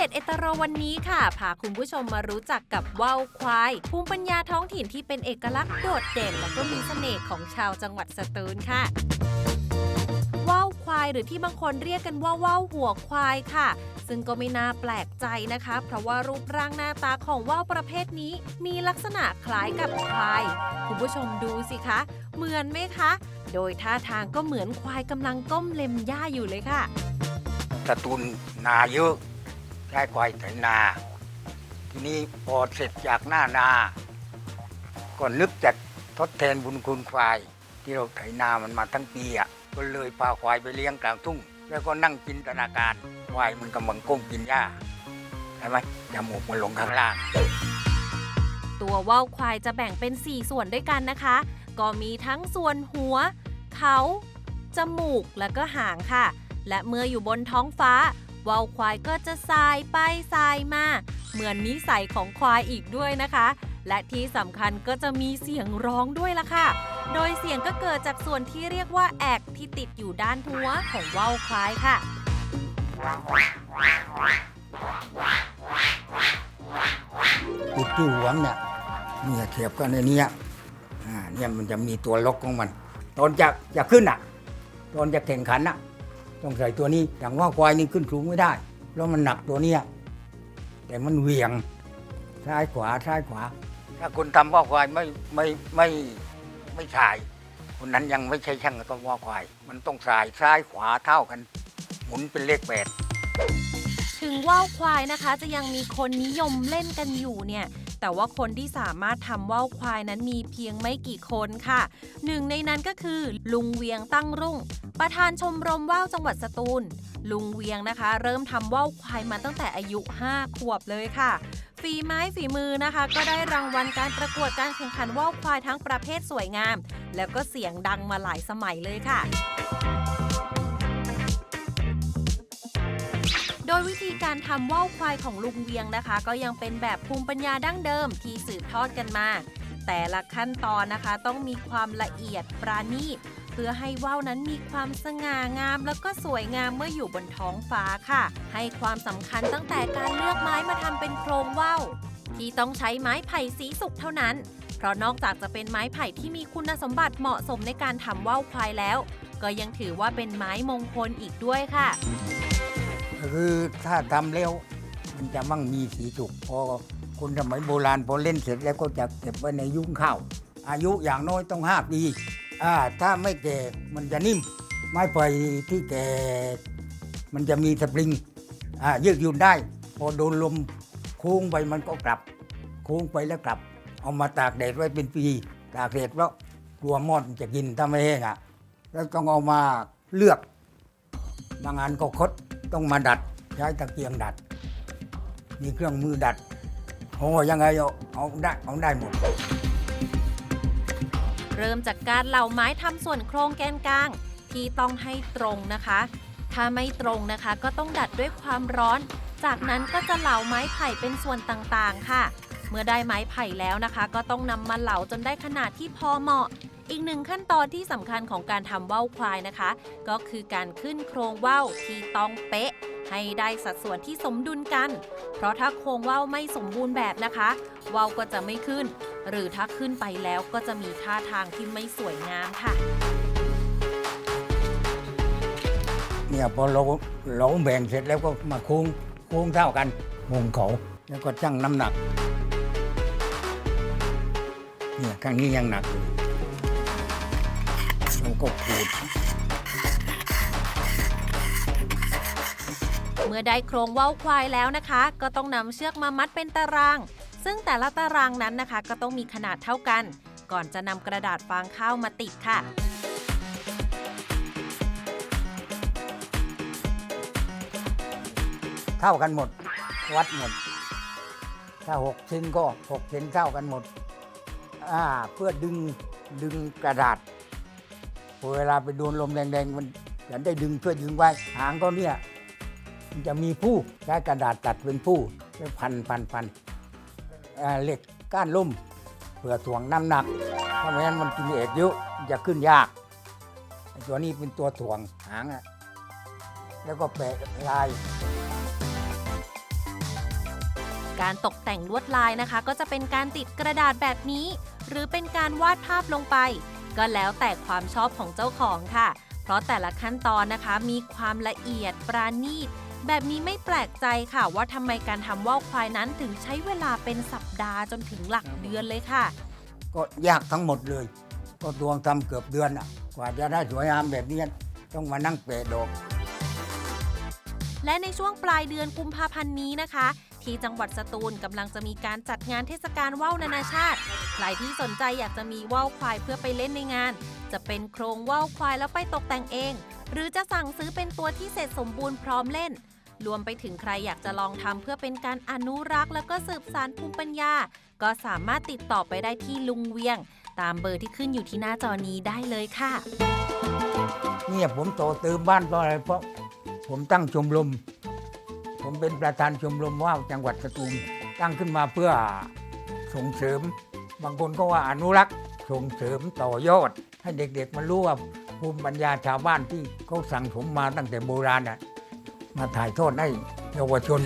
เด็ดเอตโรวันนี้ค่ะ พาคุณผู้ชมมารู้จักกับว่าวควาย ภูมิปัญญาท้องถิ่นที่เป็นเอกลักษณ์โดดเด่น และก็มีเสน่ห์ของชาวจังหวัดสตูลค่ะว่าวควายหรือที่บางคนเรียกกันว่าว่าวหัวควายค่ะ ซึ่งก็ไม่น่าแปลกใจนะคะ เพราะว่ารูปร่างหน้าตาของว่าวประเภทนี้ มีลักษณะคล้ายกับควาย คุณผู้ชมดูสิคะ เหมือนไหมคะ โดยท่าทางก็เหมือนควายกำลังก้มเล็มหญ้าอยู่เลยค่ะสตูลนาเยอะ ใช้ควายไถนา ทีนี้พอเสร็จจากหน้านา ก็นึกจะทดแทนบุญคุณควาย ที่เราไถนามันมาทั้งปีอะก็เลยพาควายไปเลี้ยงกลางทุ่ง แล้วก็นั่งจินตนาการควายมันกำลังก้มกินหญ้าใช่ไหมจมูกมันลงข้างล่าง ตัวว่าวควายจะแบ่งเป็น 4 ส่วนด้วยกันนะคะ ก็มีทั้งส่วนหัว เขา จมูก และก็หางค่ะ และเมื่ออยู่บนท้องฟ้า ว่าวควายก็จะสายไปสายมา เหมือนนิสัยของควายอีกด้วยนะคะ และที่สำคัญก็จะมีเสียงร้องด้วยล่ะค่ะ โดยเสียงก็เกิดจากส่วนที่เรียกว่าแอกที่ติดอยู่ด้านหัวของว่าวควายค่ะ ติดที่หัวเนี่ยเนี่ยเทียบกันในเนี้ยอ่าเนี่ยมันจะมีตัวล็อกของมัน ตอนจะจะขึ้นอะ ตอนจะแข่งขันอะ ต้องใส่ตัวนี้อย่างว่าควายนี่ขึ้นสูงไม่ได้ เพราะมันหนักตัวเนี้ยแต่มันเหวี่ยงซ้ายขวาซ้ายขวา ถ้าคนทำว่าควายไม่ไม่ไม่ไม่สาย คนนั้นยังไม่ใช่ช่างก็ว่าควาย มันต้องสายซ้ายขวาเท่ากัน หมุนเป็นเลขแปดถึงว่าวควายนะคะจะยังมีคนนิยมเล่นกันอยู่เนี่ย แต่ว่าคนที่สามารถทำว่าวควายนั้นมีเพียงไม่กี่คนค่ะหนึ่งในนั้นก็คือ ลุงเวียงตั้งรุ่ง ประธานชมรมว่าวจังหวัดสตูล ลุงเวียงนะคะ เริ่มทำว่าวควายมาตั้งแต่อายุ 5 ขวบเลยค่ะฝีไม้ฝีมือนะคะ ก็ได้รางวัลการประกวดการแข่งขันว่าวควายทั้งประเภทสวยงาม แล้วก็เสียงดังมาหลายสมัยเลยค่ะ ธีการทำว่าวควายของลุงเวียงนะคะ ก็ยังเป็นแบบภูมิปัญญาดั้งเดิมที่สืบทอดกันมา แต่ละขั้นตอนนะคะต้องมีความละเอียดปราณีตเพื่อให้ว่าวนั้นมีความสง่างาม แล้วก็สวยงามเมื่ออยู่บนท้องฟ้าค่ะ ให้ความสำคัญตั้งแต่การเลือกไม้มาทำเป็นโครงว่าวที่ต้องใช้ไม้ไผ่สีสุกเท่านั้น เพราะนอกจากจะเป็นไม้ไผ่ที่มีคุณสมบัติเหมาะสมในการทำว่าวควายแล้ว ก็ยังถือว่าเป็นไม้มงคลอีกด้วยค่ะ คือถ้าทำแล้ว มันจะมั่งมีสีสุกพอคนสมัยโบราณพอเล่นเสร็จแล้วก็จะเก็บไว้ในยุ้งข้าวอายุอย่างน้อยต้องห้าปีอ่าถ้าไม่แก่มันจะนิ่ม ไม้ไผ่ที่แก่ มันจะมีสปริงอ่ายืดหยุ่นได้ พอโดนลมโค้งไปมันก็กลับ โค้งไปแล้วกลับ เอามาตากแดดไว้เป็นปีตากแดดแล้วกลัวมอดจะกินถ้าไม่แห้งอะ แล้วต้องเอามาเลือกบางอันก็คด ต้องมาดัดใช้ตะเกียงดัด มีเครื่องมือดัดโอ้ยังไงเอาเอาได้เอาได้หมด เริ่มจากการเหล่าไม้ทำส่วนโครงแกนกลาง ที่ต้องให้ตรงนะคะ ถ้าไม่ตรงนะคะก็ต้องดัดด้วยความร้อน จากนั้นก็จะเหลาไม้ไผ่เป็นส่วนต่างๆ ค่ะ เมื่อได้ไม้ไผ่แล้วนะคะ ก็ต้องนำมาเหลาจนได้ขนาดที่พอเหมาะ อีกหนึ่งขั้นตอนที่สำคัญของการทำว่าวควายนะคะ ก็คือการขึ้นโครงว่าวที่ต้องเป๊ะ ให้ได้สัดส่วนที่สมดุลกัน เพราะถ้าโครงว่าวไม่สมบูรณ์แบบนะคะว่าวก็จะไม่ขึ้น หรือถ้าขึ้นไปแล้วก็จะมีท่าทางที่ไม่สวยงามค่ะเนี่ยพอเราเราแบ่งเสร็จแล้วก็มาโค้งโค้งเท่ากันวงเขาแล้วก็ชั่งน้ำหนักเนี่ยข้างนี้ยังหนักอยู่ เราก็ขูด เมื่อได้โครงว่าวควายแล้วนะคะ ก็ต้องนำเชือกมามัดเป็นตาราง ซึ่งแต่ละตารางนั้นนะคะ ก็ต้องมีขนาดเท่ากัน ก่อนจะนำกระดาษฟางข้าวมาติดค่ะ เท่ากันหมด วัดหมด ถ้าหกชิ้นก็หกชิ้นเท่ากันหมดอ่าเพื่อดึงดึงกระดาษ พอเวลาไปโดนลมแรงๆ มันจะได้ดึงเพื่อดึงไว้ หางก็เนี่ยมันจะมีผู้ใช้กระดาษตัดเป็นผู้แล้วพันพันพันเหล็กก้านลุ่มเพื่อถ่วงน้ำหนักถ้าไม่งั้นมันกินเอกเยอะจะขึ้นยากตัวนี้เป็นตัวถ่วงหางอะแล้วก็แปะลาย การตกแต่งลวดลายนะคะ ก็จะเป็นการติดกระดาษแบบนี้ หรือเป็นการวาดภาพลงไป ก็แล้วแต่ความชอบของเจ้าของค่ะ เพราะแต่ละขั้นตอนนะคะมีความละเอียดปราณีต แบบนี้ไม่แปลกใจค่ะว่าทำไมการทำว่าวควายนั้นถึงใช้เวลาเป็นสัปดาห์จนถึงหลักเดือนเลยค่ะ ก็ยากทั้งหมดเลย ก็ดวงทำเกือบเดือนอะ กว่าจะได้สวยงามแบบนี้ต้องมานั่งเปะดอกและในช่วงปลายเดือนกุมภาพันธ์นี้นะคะ ที่จังหวัดสตูลกำลังจะมีการจัดงานเทศกาลว่าวนานาชาติ ใครที่สนใจอยากจะมีว่าวควายเพื่อไปเล่นในงาน จะเป็นโครงว่าวควายแล้วไปตกแต่งเอง หรือจะสั่งซื้อเป็นตัวที่เสร็จสมบูรณ์พร้อมเล่น รวมไปถึงใครอยากจะลองทำเพื่อเป็นการอนุรักษ์ แล้วก็สืบสานภูมิปัญญา ก็สามารถติดต่อไปได้ที่ลุงเวียง ตามเบอร์ที่ขึ้นอยู่ที่หน้าจอนี้ได้เลยค่ะ เนี่ยผมโตเติมบ้านเพราะอะไรเพราะผมตั้งชมรม ผมเป็นประธานชมรมว่าวจังหวัดสตูลตั้งขึ้นมาเพื่อส่งเสริม บางคนก็ว่าอนุรักษ์ส่งเสริมต่อยอด ให้เด็กๆมันรู้ว่าภูมิปัญญาชาวบ้านที่เขาสั่งผมมาตั้งแต่โบราณน่ะมาถ่ายทอดให้เยาวชน